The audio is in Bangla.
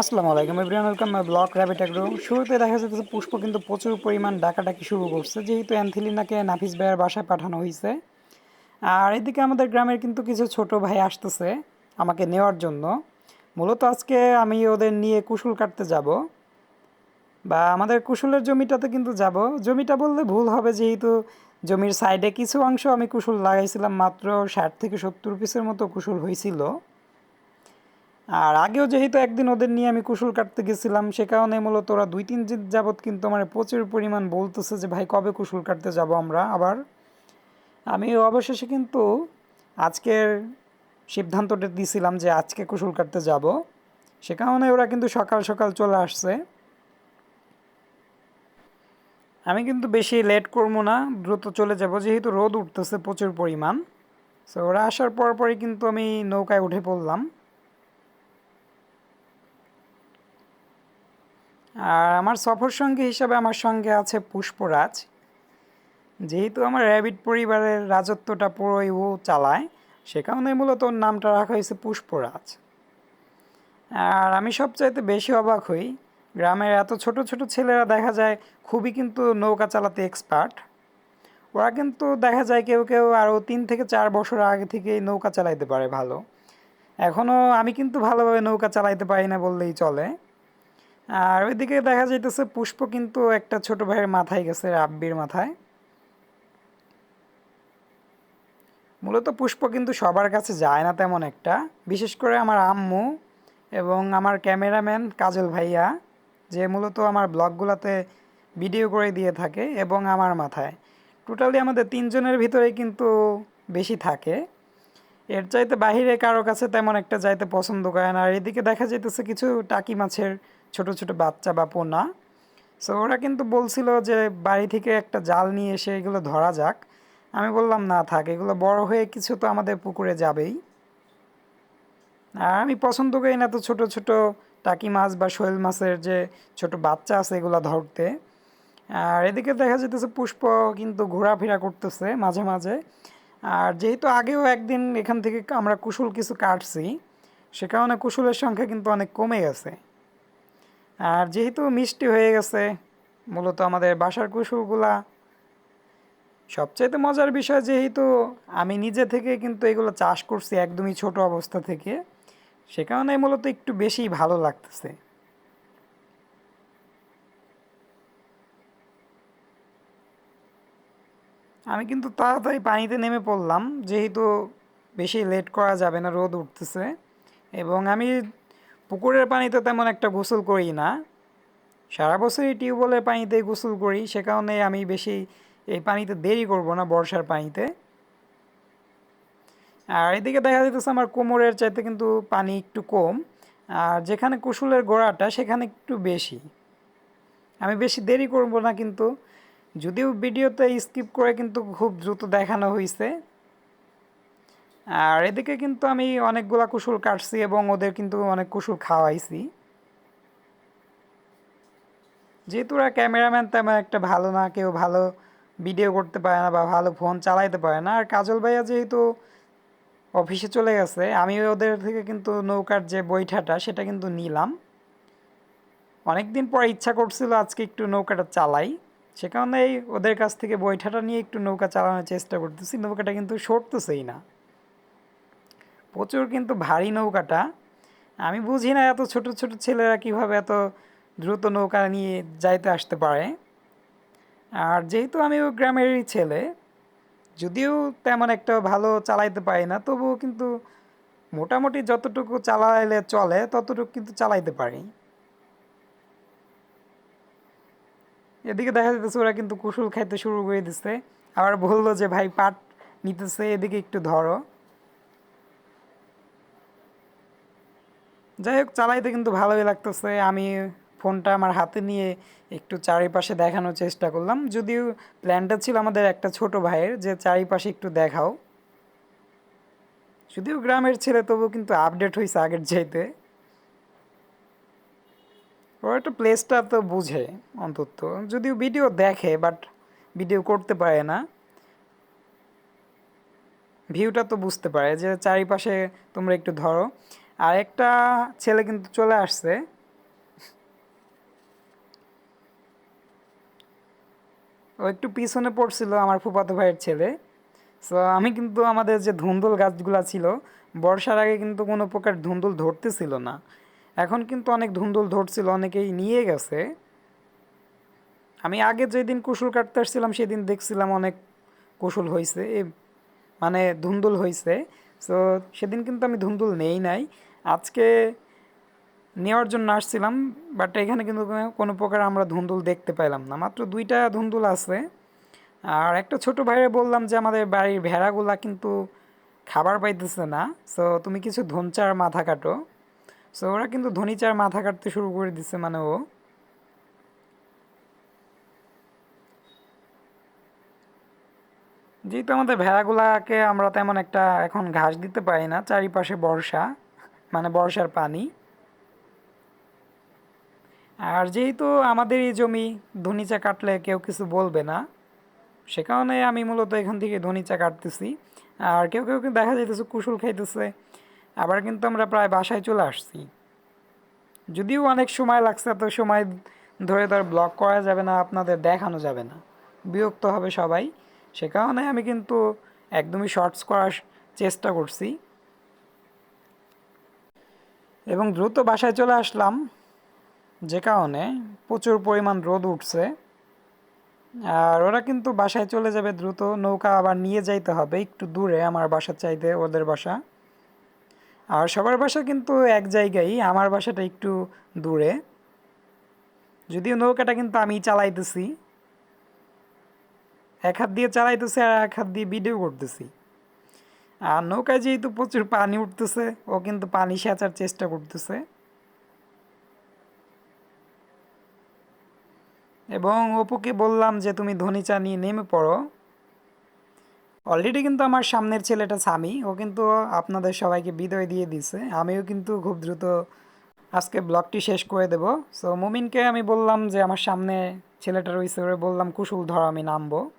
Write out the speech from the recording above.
আসসালামু আলাইকুম everyone, welcome my blog rabbit agro শুরুতে দেখা যাচ্ছে পুষ্প কিন্তু প্রচুর পরিমাণ ডাকাডাকি শুরু করছে, যেহেতু অ্যান্থিলিনাকে নাফিস ভাইয়ের বাসায় পাঠানো হয়েছে আর এদিকে আমাদের গ্রামের কিন্তু কিছু ছোট ভাই আসতেছে আমাকে নেওয়ার জন্য। মূলত আজকে আমি ওদের নিয়ে কুশুল কাটতে যাব। বা আমাদের কুশুলের জমিটাতে কিন্তু যাব। জমিটা বললে ভুল হবে, যেহেতু জমির সাইডে কিছু অংশ আমি কুশুল লাগাইছিলাম, মাত্র ষাট থেকে সত্তর পিসের মতো কুশুল হয়েছিল আর আগেও যেহেতু একদিন ওদের নিয়ে আমি কুশুল কাটতে গেছিলাম, সে কারণে মূলত ওরা দুই, তিন দিন যাবৎ কিন্তু আমার প্রচুর পরিমাণ বলতেছে যে, ভাই, কবে কুশুল কাটতে যাব আমরা? আবার আমি অবশেষে কিন্তু আজকের সিদ্ধান্তটা দিয়েছিলাম যে, আজকে কুশুল কাটতে যাব। সে কারণে ওরা কিন্তু সকাল সকাল চলে আসছে। আমি কিন্তু বেশি লেট করব না, দ্রুত চলে যাব, যেহেতু রোদ উঠতেছে প্রচুর পরিমাণ। সো ওরা আসার পর পরই কিন্তু আমি নৌকায় উঠে পড়লাম। আর আমার সফর সঙ্গী হিসাবে আমার সঙ্গে আছে পুষ্পরাজ। যেহেতু আমার র্যাবিট পরিবারের রাজত্বটা পুরোই ও চালায়, সে কারণে মূলত ওর নামটা রাখা হয়েছে পুষ্পরাজ। আর আমি সবচাইতে বেশি অবাক হই, গ্রামের এত ছোট ছোট ছেলেরা দেখা যায় খুবই কিন্তু নৌকা চালাতে এক্সপার্ট ওরা কিন্তু দেখা যায় কেউ কেউ আরও তিন থেকে চার বছর আগে থেকেই নৌকা চালাইতে পারে ভালো। এখনও আমি কিন্তু ভালোভাবে নৌকা চালাইতে পারি না বললেই চলে। আর ওইদিকে দেখা যাইতেছে পুষ্প কিন্তু একটা ছোট ভাইয়ের মাথায় গেছে, রাব্বির মাথায়। মূলত পুষ্প কিন্তু সবার কাছে যায় না তেমন একটা। বিশেষ করে আমার আম্মু এবং আমার ক্যামেরাম্যান কাজল ভাইয়া, যে মূলত আমার ব্লগগুলোতে ভিডিও করে দিয়ে থাকে এবং আমার মাথায়। টোটালি আমাদের তিনজনের ভিতরে কিন্তু বেশি থাকে। এর চাইতে বাহিরে কারও কাছে তেমন একটা যাইতে পছন্দ করে না। আর এদিকে দেখা যাইতেছে কিছু টাকি মাছের ছোট ছোট বাচ্চা বা পোনা। সো ওরা কিন্তু বলছিল যে বাড়ি থেকে একটা জাল নিয়ে এসে এগুলো ধরা যাক। আমি বললাম, না থাক, এগুলো বড় হয়ে কিছু তো আমাদের পুকুরে যাবেই। আর আমি পছন্দ করি না তো ছোট ছোট টাকি মাছ বা শৈল মাছের যে ছোট বাচ্চা আছে এগুলো ধরতে। আর এদিকে দেখা যেতেছে পুষ্প কিন্তু ঘোরাফেরা করতেছে মাঝে মাঝে। আর যেহেতু আগেও একদিন এখান থেকে আমরা কুশুল কিছু কাটছি, সে কারণে কুশুলের সংখ্যা কিন্তু অনেক কমে গেছে। আর যেহেতু মিষ্টি হয়ে গেছে, মূলত আমাদের বাসার কুসুরগুলা, সবচাইতে মজার বিষয় যেহেতু আমি নিজে থেকে কিন্তু এগুলো চাষ করছি একদমই ছোট অবস্থা থেকে, সে কারণে মূলত একটু বেশি ভালো লাগতেছে। আমি কিন্তু তাড়াতাড়ি পানিতে নেমে পড়লাম, যেহেতু বেশি লেট করা যাবে না, রোদ উঠতেছে, এবং আমি পুকুরের পানিতে তেমন একটা গোসল করি না। সারা বছরই টিউবওয়েলের পানিতে গোসল করি, সে কারণে আমি বেশি এই পানিতে দেরি করব না বর্ষার পানিতে। আর এদিকে দেখা যেতেছে আমার কোমরের চাইতে কিন্তু পানি একটু কম, আর যেখানে কুশুলের গোড়াটা সেখানে একটু বেশি। আমি বেশি দেরি করব না কিন্তু, যদিও ভিডিওতে স্কিপ করে কিন্তু খুব দ্রুত দেখানো হয়েছে আর এদিকে কিন্তু আমি অনেকগুলা কুসুল কাটছি এবং ওদের কিন্তু অনেক কুসুল খাওয়াইছি। যেহেতু ওরা ক্যামেরাম্যান, তেমন একটা ভালো না, কেউ ভালো ভিডিও করতে পারে না বা ভালো ফোন চালাইতে পারে না। আর কাজল ভাইয়া যেহেতু অফিসে চলে গেছে, আমি ওদের থেকে কিন্তু নৌকার যে বৈঠাটা, সেটা কিন্তু নিলাম। অনেক দিন পর ইচ্ছা করছিল আজকে একটু নৌকাটা চালাই। সে কারণেই ওদের কাছ থেকে বৈঠাটা নিয়ে একটু নৌকা চালানোর চেষ্টা করতেছি, নৌকাটা কিন্তু সরতেছেই না। প্রচুর কিন্তু ভারী নৌকাটা। আমি বুঝি না এত ছোট ছোট ছেলেরা কীভাবে এত দ্রুত নৌকা নিয়ে যাইতে আসতে পারে। আর যেহেতু আমি ওই গ্রামেরই ছেলে, যদিও তেমন একটা ভালো চালাইতে পারি না, তবুও কিন্তু মোটামুটি যতটুকু চালাইলে চলে, ততটুকু কিন্তু চালাইতে পারি। এদিকে দেখা যাচ্ছে ওরা কিন্তু কুশুল খাইতে শুরু করে দিচ্ছে আবার বলল যে, ভাই, পাট নিতেছে, এদিকে একটু ধরো। যাই হোক, চালাইতে কিন্তু ভালোই লাগতেছে। আমি ফোনটা আমার হাতে নিয়ে একটু চারিপাশে দেখানোর চেষ্টা করলাম। যদিও প্ল্যানটা ছিল আমাদের একটা ছোট ভাইয়ের, যে চারিপাশে একটু দেখাও। যদিও গ্রামের ছেলে তবু কিন্তু আপডেট হয়েছে আগের চাইতে। ওর একটা প্লেসটা তো বুঝে, অন্তত। যদিও ভিডিও দেখে বাট ভিডিও করতে পারে না। ভিউটা তো বুঝতে পারে, যে চারিপাশে তোমরা একটু ধরো। আর একটা ছেলে কিন্তু চলে আসছে। ও একটু পিছনে পড়ছিল আমার ফুপাতো ভাইয়ের ছেলে। সো আমি কিন্তু আমাদের যে ধুন্দুল গাছগুলো ছিল, বর্ষার আগে কিন্তু কোনো প্রকার ধুন্দুল ধরতেছিল না। এখন কিন্তু অনেক ধুন্দুল ধরছিল, অনেকেই নিয়ে গেছে। আমি আগে যেদিন কুশুল কাটতে আসছিলাম, সেদিন দেখছিলাম অনেক কুশুল হয়েছে মানে ধুন্দুল হয়েছে সো সেদিন কিন্তু আমি ধুন্দুল নেই নাই। আজকে নেওয়ার জন্য আসছিলাম বাট এখানে কিন্তু কোনো- প্রকার আমরা ধুন্দুল দেখতে পাইলাম না। মাত্র দুইটা ধুন্দুল আছে। আর একটা ছোট ভাইয়ে বললাম যে, আমাদের বাড়ির ভেড়াগুলা কিন্তু খাবার পাইতেছে না। সো তুমি কিছু ধনচার মাথা কাটো। সো ওরা কিন্তু ধনিচার মাথা কাটতে শুরু করে দিছে মানে ও। যেহেতু আমাদের ভেড়াগুলাকে আমরা তেমন একটা এখন ঘাস দিতে পারি না, চারিপাশে বর্ষা। মানে বর্ষার পানি। আর যেহেতু আমাদের এই জমি ধনিচা কাটলে কেউ কিছু বলবে না, সে কারণে আমি মূলত এখান থেকে ধনিচা কাটতেছি। আর কেউ কেউ দেখা যাইতেছে কুশুল খাইতেছে, আবার কিন্তু আমরা প্রায় বাসায় চলে আসছি। যদিও অনেক সময় লাগছে, এত সময় ধরে ধরে ব্লগ করা যাবে না, আপনাদের দেখানো যাবে না। বিরক্ত হবে সবাই। সে কারণে আমি কিন্তু একদমই শর্টস করার চেষ্টা করছি। এবং দ্রুত বাসায় চলে আসলাম যে কারণে প্রচুর পরিমাণ রোদ উঠছে। আর ওরা কিন্তু বাসায় চলে যাবে দ্রুত, নৌকা আবার নিয়ে যাইতে হবে একটু দূরে আমার বাসার চাইতে, ওদের বাসা। আর সবার বাসা কিন্তু এক জায়গায়, আমার বাসাটা একটু দূরে। যদিও নৌকাটা কিন্তু আমি চালাইতেছি। এক হাত দিয়ে চালাইতেছি আর এক হাত দিয়ে ভিডিও করতেছি। আর নৌকায় যেহেতু প্রচুর পানি উঠতেছে, ও কিন্তু পানি সেচার চেষ্টা করতেছে। এবং অপুকে বললাম যে, তুমি ধনী চা নিয়ে নেমে পড়ো। অলরেডি কিন্তু আমার সামনের ছেলেটা স্বামী, ও কিন্তু আপনাদের সবাইকে বিদায় দিয়ে দিছে। আমিও কিন্তু খুব দ্রুত আজকে ব্লগটি শেষ করে দেব। সো মুমিনকে আমি বললাম যে, আমার সামনে ছেলেটা রয়েছে বললাম, কুশুল ধর, আমি নামবো।